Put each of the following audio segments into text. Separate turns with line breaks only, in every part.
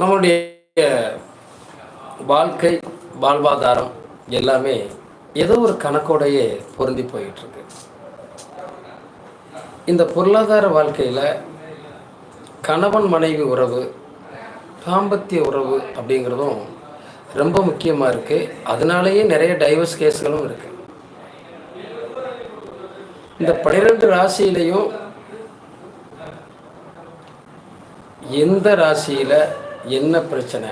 நம்மளுடைய வாழ்க்கை வாழ்வாதாரம் எல்லாமே ஏதோ ஒரு கணக்கோடையே பொருந்தி போயிட்டு இருக்கு இந்த பொருளாதார வாழ்க்கையில் கணவன் மனைவி உறவு தாம்பத்திய உறவு அப்படிங்கிறதும் ரொம்ப முக்கியமாக இருக்குது அதனாலேயே நிறைய டைவர்ஸ் கேஸ்களும் இருக்குது இந்த பனிரெண்டு ராசியிலையும் எந்த ராசியில் என்ன பிரச்சனை?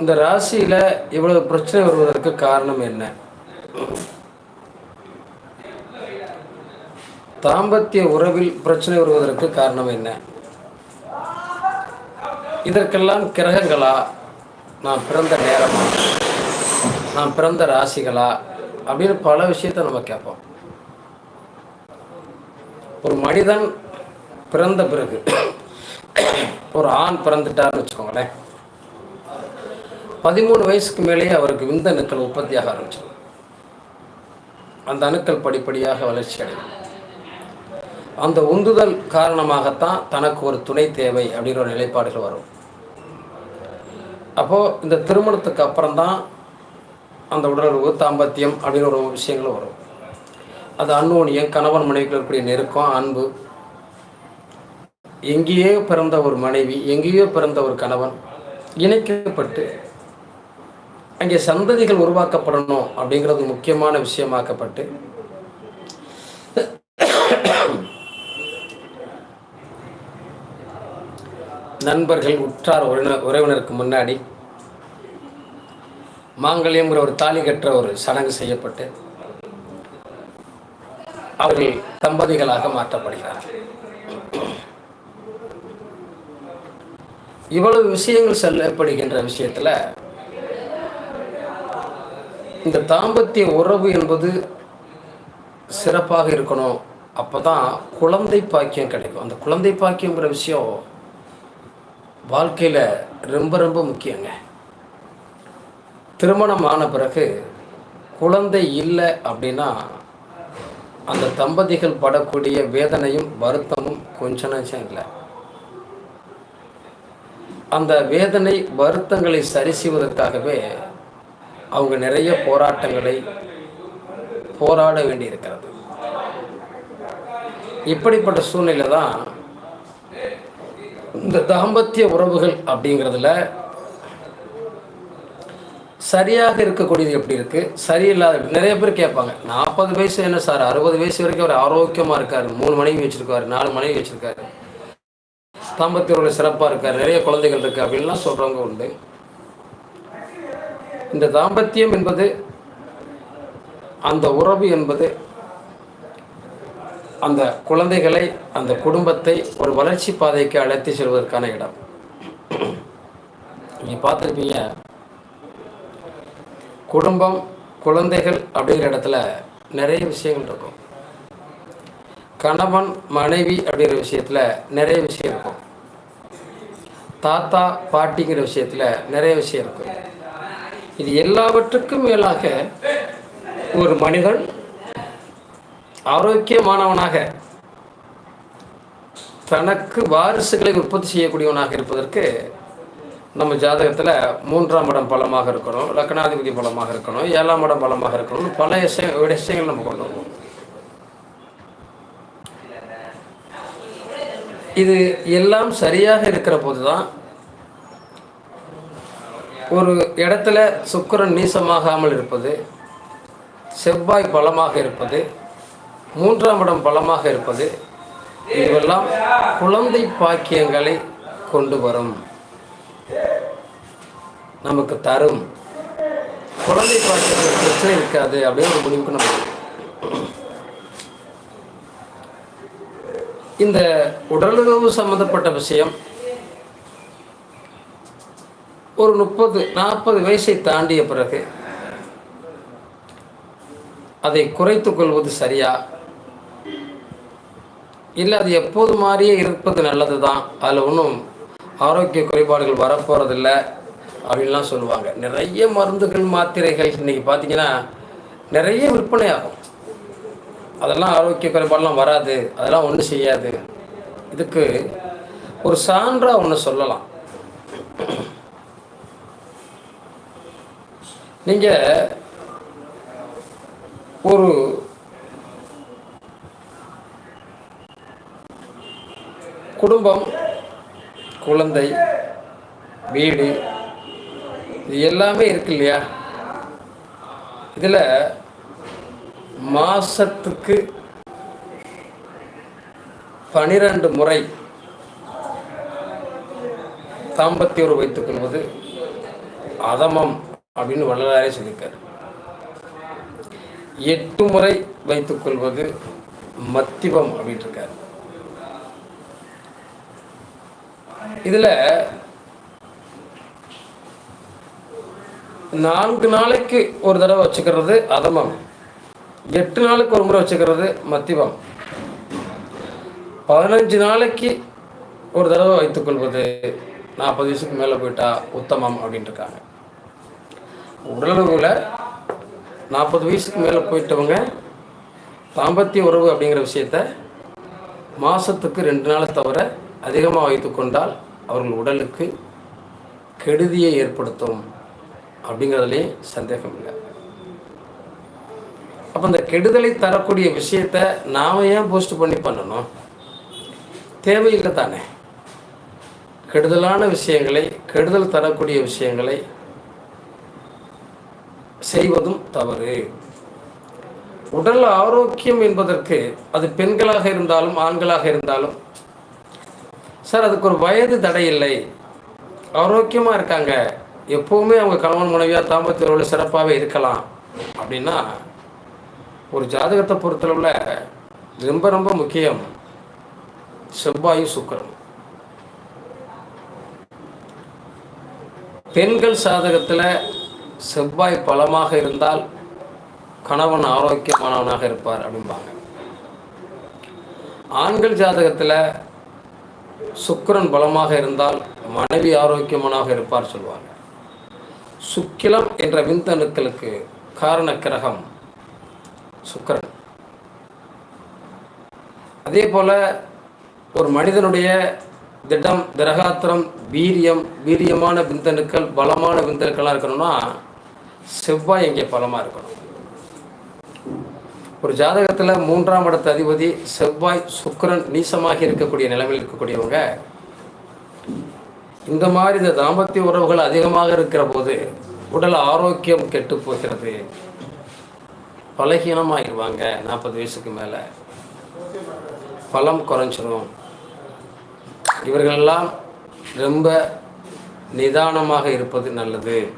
இந்த ராசியில் இவ்வளவு பிரச்சனை வருவதற்கு காரணம் என்ன? தாம்பத்திய உறவில் பிரச்சனை வருவதற்கு காரணம் என்ன? இதற்கெல்லாம் கிரகங்களா? நான் பிறந்த நேரமா? நான் பிறந்த ராசிகளா? அப்படின்னு பல விஷயத்தை நம்ம கேட்போம். ஒரு மனிதன் பிறந்த பிறகு. ஒரு ஆண் பிறந்துட்டார்னு வச்சுக்கோங்களேன். பதிமூணு வயசுக்கு மேலேயே அவருக்கு விந்த அணுக்கள் உற்பத்தியாக ஆரம்பிச்சிடும். அந்த அணுக்கள் படிப்படியாக வளர்ச்சி அடையும். அந்த உந்துதல் காரணமாகத்தான் தனக்கு ஒரு துணை தேவை அப்படிங்கிற ஒரு நிலைப்பாடுகள் வரும். அப்போது இந்த திருமணத்துக்கு அப்புறம்தான் அந்த உடலுறவு தாம்பத்தியம் அப்படிங்கிற ஒரு விஷயங்களும் வரும். அது அன்னோனியம் கணவன் மனைவிக்குள்ள இருக்கக்கூடிய நெருக்கம் அன்பு எங்கேயோ பிறந்த ஒரு மனைவி எங்கேயோ பிறந்த ஒரு கணவன் இணைக்கப்பட்டு அங்கே சந்ததிகள் உருவாக்கப்படணும் அப்படிங்கிறது முக்கியமான விஷயமாக்கப்பட்டு நண்பர்கள் உற்றார் உறவினர் உறவினருக்கு முன்னாடி மாங்கல்யங்கிற ஒரு தாலி கட்டுற ஒரு சடங்கு செய்யப்பட்டு அவர்கள் தம்பதிகளாக மாற்றப்படுகிறார்கள். இவ்வளவு விஷயங்கள் செல்லப்படுகின்ற விஷயத்தில் இந்த தாம்பத்திய உறவு என்பது சிறப்பாக இருக்கணும். அப்போ தான் குழந்தை பாக்கியம் கிடைக்கும். அந்த குழந்தை பாக்கியங்கிற விஷயம் வாழ்க்கையில் ரொம்ப ரொம்ப முக்கியங்க. திருமணம் ஆன பிறகு குழந்தை இல்லை அப்படின்னா அந்த தம்பதிகள் படக்கூடிய வேதனையும் வருத்தமும் கொஞ்ச இல்லை. அந்த வேதனை வருத்தங்களை சரி செய்வதற்காகவே அவங்க நிறைய போராட்டங்களை போராட வேண்டியிருக்கிறது. இப்படிப்பட்ட சூழ்நிலை தான் இந்த தாம்பத்திய உறவுகள் அப்படிங்கிறதுல சரியாக இருக்கக்கூடியது எப்படி இருக்குது சரியில்லாத நிறைய பேர் கேட்பாங்க. நாற்பது வயசு என்ன சார்? அறுபது வயசு வரைக்கும் அவர் ஆரோக்கியமாக இருக்கார். மூணு மனைவி வச்சுருக்காரு நாலு மனைவி வச்சுருக்காரு. தாம்பத்தியோட சிறப்பாக இருக்கார் நிறைய குழந்தைகள் இருக்கு. அப்படின்லாம் சொல்கிறவங்க உண்டு. இந்த தாம்பத்தியம் என்பது அந்த உறவு என்பது அந்த குழந்தைகளை அந்த குடும்பத்தை ஒரு வளர்ச்சி பாதைக்கு அழைத்து செல்வதற்கான இடம். நீங்கள் பார்த்துருப்பீங்க. குடும்பம் குழந்தைகள் அப்படிங்கிற இடத்துல நிறைய விஷயங்கள் இருக்கும். கணவன் மனைவி அப்படிங்கிற விஷயத்தில் நிறைய விஷயம் இருக்கும். தாத்தா பாட்டிங்கிற விஷயத்தில் நிறைய விஷயம் இருக்கும் இது எல்லாவற்றுக்கும் மேலாக ஒரு மனிதன் ஆரோக்கியமானவனாக தனக்கு வாரிசுகளை உற்பத்தி செய்யக்கூடியவனாக இருப்பதற்கு நம்ம ஜாதகத்தில் மூன்றாம் இடம் பலமாக இருக்கணும் லக்னாதிபதி பலமாக இருக்கணும் ஏழாம் இடம் பலமாக இருக்கணும் பல விஷயம் விஷயங்கள் நம்ம கொண்டு வருவோம். இது எல்லாம் சரியாக இருக்கிற போது தான் ஒரு இடத்துல சுக்கிரன் நீசமாகாமல் இருப்பது செவ்வாய் பலமாக இருப்பது மூன்றாம் இடம் பலமாக இருப்பது இதுவெல்லாம் குழந்தை பாக்கியங்களை கொண்டு வரும். நமக்கு தரும். குழந்தை பாக்கியங்கள் பிரச்சனை இருக்காது அப்படின்னு ஒரு முடிவுக்கு நம்ம இந்த உடலுறவு சம்மந்தப்பட்ட விஷயம் ஒரு முப்பது நாற்பது வயசை தாண்டிய பிறகு அதை குறைத்து கொள்வது சரியா? இல்லை அது எப்போது மாதிரியே இருப்பது நல்லது தான் அதில் ஒன்றும் ஆரோக்கிய குறைபாடுகள் வரப்போகிறதில்ல அப்படின்லாம் சொல்லுவாங்க. நிறைய மருந்துகள் மாத்திரைகள் இன்றைக்கி பார்த்தீங்கன்னா நிறைய விற்பனை ஆகும். அதெல்லாம் ஆரோக்கிய குறைபாடெல்லாம் வராது அதெல்லாம் ஒன்றும் செய்யாது. இதுக்கு ஒரு சான்றாக ஒன்று சொல்லலாம். நீங்கள் ஒரு குடும்பம் குழந்தை வீடு இது எல்லாமே இருக்கு இல்லையா? இதில் மாசத்துக்கு பனிரெண்டு முறை தாம்பத்திய வைத்துக் கொள்வது அதமம் அப்படின்னு வள்ளலாரே சொல்லியிருக்கார். எட்டு முறை வைத்துக் கொள்வது மத்திபம் அப்படின்ட்டு இருக்கார். இதில் நான்கு நாளைக்கு ஒரு தடவை வச்சுக்கிறது அதமம். எட்டு நாளுக்கு ஒரு முறை வச்சுக்கிறது மத்திபம் பதினஞ்சு நாளைக்கு ஒரு தடவை வைத்துக்கொள்வது நாற்பது வயசுக்கு மேலே போயிட்டா உத்தமம் அப்படின்ட்டு இருக்காங்க. நாற்பது வயசுக்கு மேலே போயிட்டவங்க தாம்பத்திய உறவு அப்படிங்கிற விஷயத்த மாதத்துக்கு ரெண்டு நாளை தவிர அதிகமாக வைத்துக்கொண்டால் அவர்கள் உடலுக்கு கெடுதியை ஏற்படுத்தும் அப்படிங்கிறதுலேயும் சந்தேகம் இல்லை. அப்போ கெடுதலை தரக்கூடிய விஷயத்த நாம் ஏன் போஸ்ட் பண்ணி பண்ணணும்? தேவையில்லை தானே. கெடுதலான விஷயங்களை கெடுதல் தரக்கூடிய விஷயங்களை செய்வதும் தவறு. உடல் ஆரோக்கியம் என்பதற்கு அது பெண்களாக இருந்தாலும் ஆண்களாக இருந்தாலும் சார் அதுக்கு ஒரு வயது தடை இல்லை. ஆரோக்கியமாக இருக்காங்க. எப்போவுமே அவங்க கணவன் மனைவியாக தாம்பத்திய சிறப்பாகவே இருக்கலாம். அப்படின்னா ஒரு ஜாதகத்தை பொறுத்தளவில் ரொம்ப ரொம்ப முக்கியம் செவ்வாயும் சுக்கரம் பெண்கள் சாதகத்தில் செவ்வாய் பலமாக இருந்தால் கணவன் ஆரோக்கியமானவனாக இருப்பார் அப்படிம்பாங்க. ஆண்கள் ஜாதகத்தில் சுக்கரன் பலமாக இருந்தால் மனைவி ஆரோக்கியமானாக இருப்பார் சொல்லுவாங்க. சுக்கிலம் என்ற விந்தணுக்களுக்கு காரண கிரகம் சுக்கிரன். அதே போல ஒரு மனிதனுடைய திடம் திரகாத்திரம் வீரியம் வீரியமான விந்தணுக்கள் பலமான விந்தணுக்கள்லாம் இருக்கணும்னா செவ்வாய் இங்கே பலமாக இருக்கணும். ஒரு ஜாதகத்தில் மூன்றாம் இடத்து அதிபதி செவ்வாய் சுக்கிரன் நீசமாக இருக்கக்கூடிய நிலைமையில் இருக்கக்கூடியவங்க இந்த மாதிரி இந்த தாம்பத்திய உறவுகள் அதிகமாக இருக்கிற போது உடல் ஆரோக்கியம் கெட்டு போகிறது. பலகீனமாகிடுவாங்க நாற்பது வயசுக்கு மேலே. பலம் குறைஞ்சிரும். இவர்களெல்லாம் ரொம்ப நிதானமாக இருப்பது நல்லது.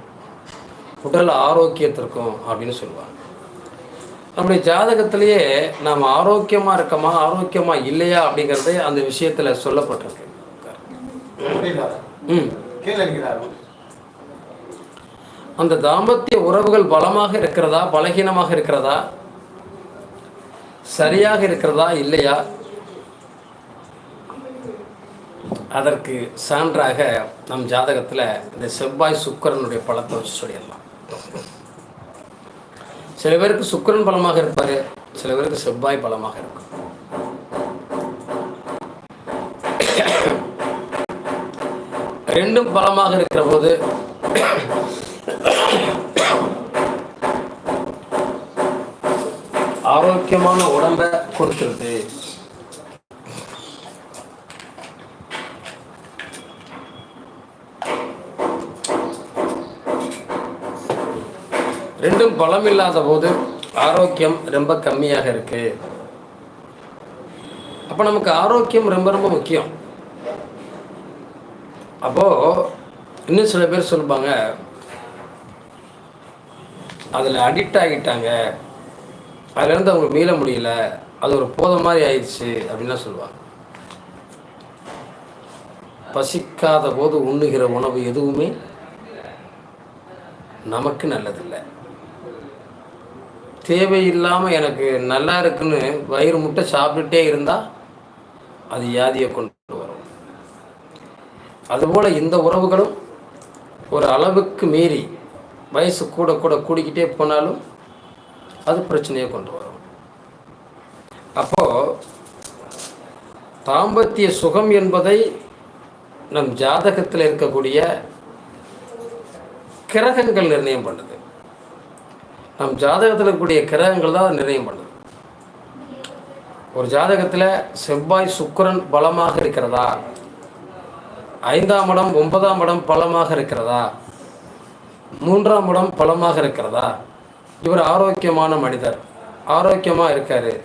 உடல் ஆரோக்கியத்திற்கும் அப்படின்னு சொல்லுவாங்க. நம்முடைய ஜாதகத்திலேயே நாம் ஆரோக்கியமாக இருக்கமா ஆரோக்கியமாக இல்லையா அப்படிங்கிறதே அந்த விஷயத்தில் சொல்லப்பட்டிருக்கு. ம். அந்த தாம்பத்திய உறவுகள் பலமாக இருக்கிறதா பலகீனமாக இருக்கிறதா? சரியாக இருக்கிறதா? இல்லையா? அதற்கு சான்றாக நம் ஜாதகத்தில் இந்த செவ்வாய் சுக்கரனுடைய பலத்தை வச்சு சொல்லிடலாம். சில பேருக்கு சுக்கரன் பலமாக இருப்பார் சில பேருக்கு செவ்வாய் பலமாக இருக்கும். ரெண்டும் பலமாக இருக்கிற போது ஆரோக்கியமான உடம்ப கொடுத்துருது ரெண்டும் பலம் இல்லாத போது ஆரோக்கியம் ரொம்ப கம்மியாக இருக்கு. அப்போ நமக்கு ஆரோக்கியம் ரொம்ப ரொம்ப முக்கியம். அப்போ இன்னும் சில பேர் சொல்லுவாங்க அதில் அடிக்ட் ஆகிட்டாங்க. அதுலேருந்து அவங்க மீள முடியல. அது ஒரு போதை மாதிரி ஆயிடுச்சு அப்படின்லாம் சொல்லுவாங்க. பசிக்காத போது உண்ணுகிற உணவு எதுவுமே நமக்கு நல்லதில்லை. தேவையில்லாமல் எனக்கு நல்லா இருக்குன்னு வயிறு முட்டை சாப்பிட்டுட்டே இருந்தால் அது வியாதியை கொண்டு வரும். அதுபோல் இந்த உறவுகளும் ஒரு அளவுக்கு மீறி வயசு கூட கூட கூடிக்கிட்டே போனாலும் அது பிரச்சனையை கொண்டு வரும். அப்போது தாம்பத்திய சுகம் என்பதை நம் ஜாதகத்தில் இருக்கக்கூடிய கிரகங்கள் நிர்ணயம் பண்ணுது. நம் ஜாதகத்தில் இருக்கக்கூடிய கிரகங்கள் தான் நிர்ணயம் பண்ணுது. ஒரு ஜாதகத்தில் செவ்வாய் சுக்கரன் பலமாக இருக்கிறதா? ஐந்தாம் இடம் ஒன்பதாம் இடம் பலமாக இருக்கிறதா? மூன்றாம் இடம் பலமாக இருக்கிறதா? இவர் ஆரோக்கியமான மனிதர். ஆரோக்கியமாக இருக்கார்.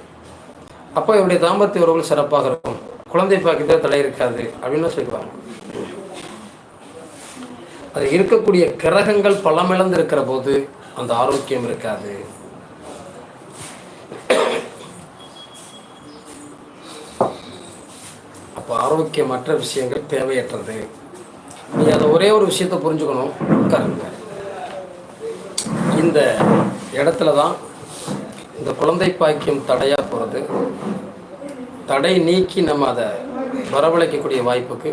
அப்போ இவருடைய தாம்பத்திய உறவுகள் சிறப்பாக இருக்கும். குழந்தை பாக்கியத்தில் தடை இருக்காது அப்படின்னு சொல்லுவாங்க. அது இருக்கக்கூடிய கிரகங்கள் பலமிழந்து இருக்கிற போது அந்த ஆரோக்கியம் இருக்காது. அப்போ ஆரோக்கியமற்ற விஷயங்கள் தேவையற்றது. நீ அதை ஒரே ஒரு விஷயத்தை புரிஞ்சுக்கணும். உட்காருங்க. இந்த இடத்துல தான் இந்த குழந்தை பாக்கியம் தடையாக போகிறது தடை நீக்கி நம்ம அதை வரவழைக்கக்கூடிய வாய்ப்புக்கு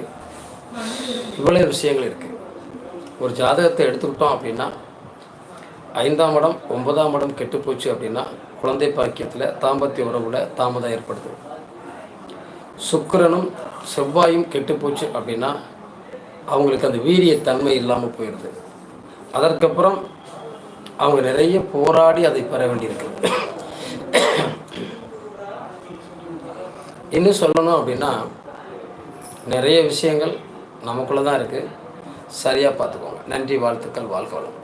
இவ்வளோ விஷயங்கள் இருக்குது ஒரு ஜாதகத்தை எடுத்துக்கிட்டோம் அப்படின்னா ஐந்தாம் இடம் ஒன்பதாம் இடம் கெட்டுப்போச்சு அப்படின்னா குழந்தை பாக்கியத்தில் தாம்பத்திய உறவுல தாமதம் ஏற்படுது. சுக்கிரனும் செவ்வாயும் கெட்டுப்போச்சு அப்படின்னா அவங்களுக்கு அந்த வீரிய தன்மை இல்லாமல் போயிடுது அதற்கப்புறம் அவங்க நிறைய போராடி அதை பெற வேண்டியிருக்கு இன்னும் சொல்லணும் அப்படின்னா நிறைய விஷயங்கள் நமக்குள்ளே தான் இருக்குது சரியாக பார்த்துக்கோங்க. நன்றி வாழ்த்துக்கள் வாழ்க்கை வளம்